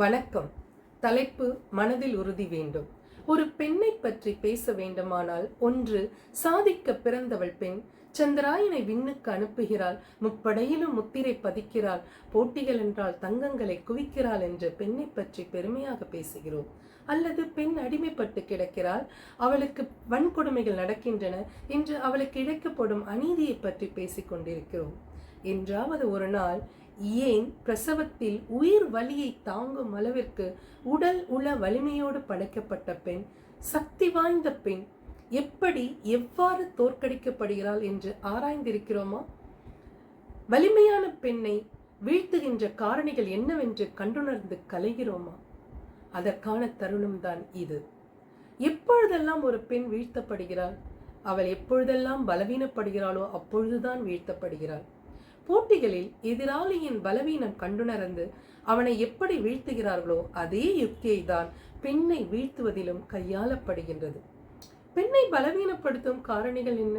வணக்கம். தலைப்பு மனதில் உறுதி வேண்டும். ஒரு பெண்ணை பற்றி பேச வேண்டுமானால் ஒன்று சாதிக்க பிறந்தவள் பெண் சந்திராயனை விண்ணுக்கு அனுப்புகிறாள் முப்படையிலும் முத்திரை பதிக்கிறாள் போட்டிகள் என்றால் தங்கங்களை குவிக்கிறாள் என்று பெண்ணை பற்றி பெருமையாக பேசுகிறோம். அல்லது பெண் அடிமைப்பட்டு கிடக்கிறாள் அவளுக்கு வன்கொடுமைகள் நடக்கின்றன என்று அவளுக்கு இழைக்கப்படும் அநீதியை பற்றி பேசிக் கொண்டிருக்கிறோம். என்றாவது ஒரு நாள் ஏன் பிரசவத்தில் உயிர் வலியை தாங்கும் அளவிற்கு உடல் உள வலிமையோடு படைக்கப்பட்ட பெண் சக்தி வாய்ந்த பெண் எப்படி எவ்வாறு தோற்கடிக்கப்படுகிறாள் என்று ஆராய்ந்திருக்கிறோமா? வலிமையான பெண்ணை வீழ்த்துகின்ற காரணிகள் என்னவென்று கண்டுணர்ந்து கலைகிறோமா? அதற்கான தருணம்தான் இது. எப்பொழுதெல்லாம் ஒரு பெண் வீழ்த்தப்படுகிறாள் அவள் எப்பொழுதெல்லாம் பலவீனப்படுகிறாளோ அப்பொழுதுதான் வீழ்த்தப்படுகிறாள். போட்டிகளில் எதிராளியின் பலவீனம் கண்டுணர்ந்து அவனை எப்படி வீழ்த்துகிறார்களோ அதே யுக்தியை தான் பெண்ணை வீழ்த்துவதிலும் கையாளப்படுகின்றது. பெண்ணை பலவீனப்படுத்தும் காரணிகள் என்ன?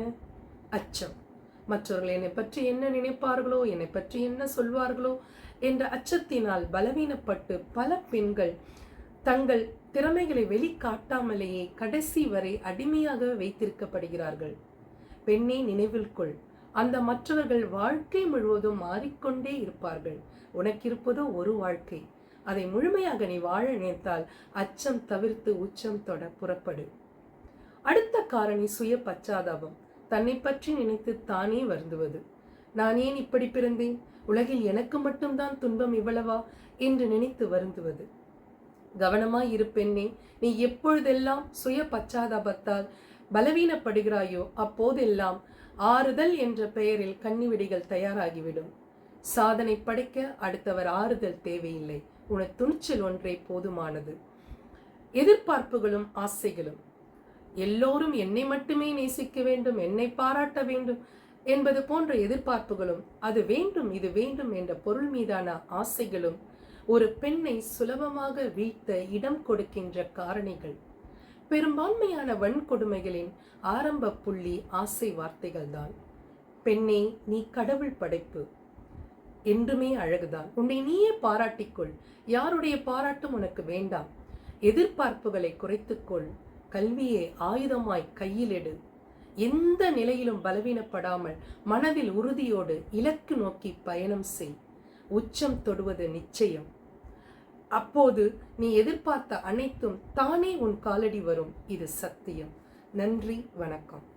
அச்சம். மற்றவர்கள் என்னை பற்றி என்ன நினைப்பார்களோ என்னை பற்றி என்ன சொல்வார்களோ என்ற அச்சத்தினால் பலவீனப்பட்டு பல பெண்கள் தங்கள் திறமைகளை வெளிக்காட்டாமலேயே கடைசி வரை அடிமையாக வைத்திருக்கப்படுகிறார்கள். பெண்ணை நினைவில் கொள். அந்த மற்றவர்கள் வாழ்க்கை முழுவதும் மாறிக்கொண்டே இருப்பார்கள். உனக்கிருப்பதோ ஒரு வாழ்க்கை. அதை முழுமையாக நீ வாழ நினைத்தால் அச்சம் தவிர்த்து உச்சம் தொட புறப்படு. அடுத்த காரணி சுய பச்சாதாபம். தன்னை பற்றி நினைத்து தானே வருந்துவது. நான் ஏன் இப்படி பிறந்தேன்? உலகில் எனக்கு மட்டும்தான் துன்பம் இவ்வளவா? என்று நினைத்து வருந்துவது. கவனமாய் இருப்பெண்ணே நீ எப்பொழுதெல்லாம் சுய பச்சாதாபத்தால் பலவீனப்படுகிறாயோ அப்போதெல்லாம் ஆறுதல் என்ற பெயரில் கன்னிவிடிகள் தயாராகிவிடும். சாதனை படைக்க அடுத்தவர் ஆறுதல் தேவையில்லை. உன துணிச்சல் ஒன்றே போதுமானது. எதிர்பார்ப்புகளும் ஆசைகளும். எல்லோரும் என்னை மட்டுமே நேசிக்க வேண்டும் என்னை பாராட்ட வேண்டும் என்பது போன்ற எதிர்பார்ப்புகளும் அது வேண்டும் இது வேண்டும் என்ற பொருள் மீதான ஆசைகளும் ஒரு பெண்ணை சுலபமாக வீழ்த்த இடம் கொடுக்கின்ற காரணிகள். பெரும்பான்மையான வன்கொடுமைகளின் ஆரம்ப புள்ளி ஆசை வார்த்தைகள்தான். பெண்ணே நீ கடவுள் படைப்பு என்றுமே அழகுதான். உன்னை நீயே பாராட்டிக்கொள். யாருடைய பாராட்டும் உனக்கு வேண்டாம். எதிர்பார்ப்புகளை குறைத்துக்கொள். கல்வியை ஆயுதமாய் கையில் எடு எந்த நிலையிலும் பலவீனப்படாமல் மனதில் உறுதியோடு இலக்கு நோக்கி பயணம் செய். உச்சம் தொடுவது நிச்சயம். அப்போது நீ எதிர்பார்த்த அனைத்தும் தானே உன் காலடி வரும். இது சத்தியம். நன்றி வணக்கம்.